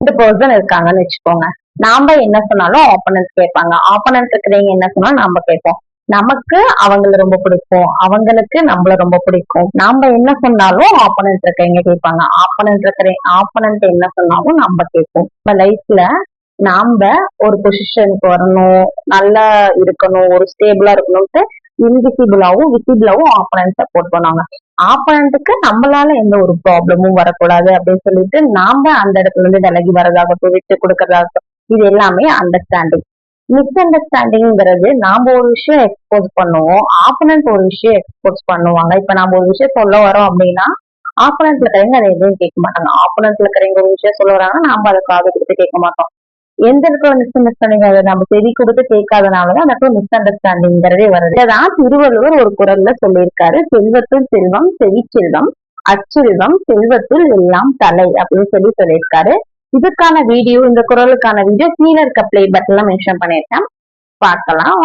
இந்த பர்சன் இருக்காங்கன்னு வச்சுக்கோங்க. நாம என்ன சொன்னாலும் ஆப்பனன்ஸ் கேட்பாங்க. ஆப்பனன்ஸ் இருக்கிறவங்க என்ன சொன்னாலும் நாம கேட்போம். நமக்கு அவங்கள ரொம்ப பிடிக்கும். அவங்களுக்கு நம்மள ரொம்ப பிடிக்கும். நாம என்ன சொன்னாலும் ஆப்போனன்ட் இருக்கவங்க கேட்பாங்க. ஆப்போனன்ட் இருக்கிற ஆப்பனன்ட் என்ன சொன்னாலும் நம்ம கேட்போம். நம்ம லைஃப்ல நாம ஒரு பொசிஷனுக்கு வரணும். நல்லா இருக்கணும். ஒரு ஸ்டேபிளா இருக்கணும்ட்டு இன்விசிபிளாவும் விசிபிளாவும் ஆப்பனன்ட் சப்போர்ட் பண்ணுவாங்க ஆப்பனண்ட்டுக்கு நம்மளால எந்த ஒரு ப்ராப்ளமும் வரக்கூடாது அப்படின்னு சொல்லிட்டு நாம அந்த இடத்துல இருந்து விலகி வரதாகட்டும் விட்டு கொடுக்கறதாகட்டும் இது எல்லாமே அண்டர்ஸ்டாண்டிங் மிஸ் அண்டர்ஸ்டாண்டிங்கிறது நாம ஒரு விஷயம் எக்ஸ்போஸ் பண்ணுவோம் ஆப்பனண்ட் ஒரு விஷயம் எக்ஸ்போஸ் பண்ணுவாங்க. இப்ப நாம ஒரு விஷயம் சொல்ல வரோம் அப்படின்னா ஆப்போனன்ட்ல இருக்கிறவங்க அதை எதுவும் கேட்க மாட்டாங்க. ஆப்போனன்ட்ல இருக்கிறவங்க ஒரு விஷயம் சொல்ல வராங்கன்னா நாம அதை காது கொடுத்து கேட்க மாட்டோம். எந்த இடத்துல மிஸ் அண்டர்ஸ்டாண்டிங் அதை நம்ம செவி கொடுத்து கேட்காதனாலதான் அந்த மிஸ் அண்டர்ஸ்டாண்டிங்கிறதே வருது. இதான் திருவள்ளுவர் ஒரு குரல்ல சொல்லியிருக்காரு. செல்வத்துள் செல்வம் செவிச்செல்வம் அச்செல்வம் செல்வத்துள் எல்லாம் தலை அப்படின்னு சொல்லி சொல்லியிருக்காரு. இதுக்கான வீடியோ இந்த குரலுக்கான வீடியோ கீழே இருக்க பிளே பட்டன்ல மென்ஷன் பண்ணியிருக்கேன். பார்க்கலாம்.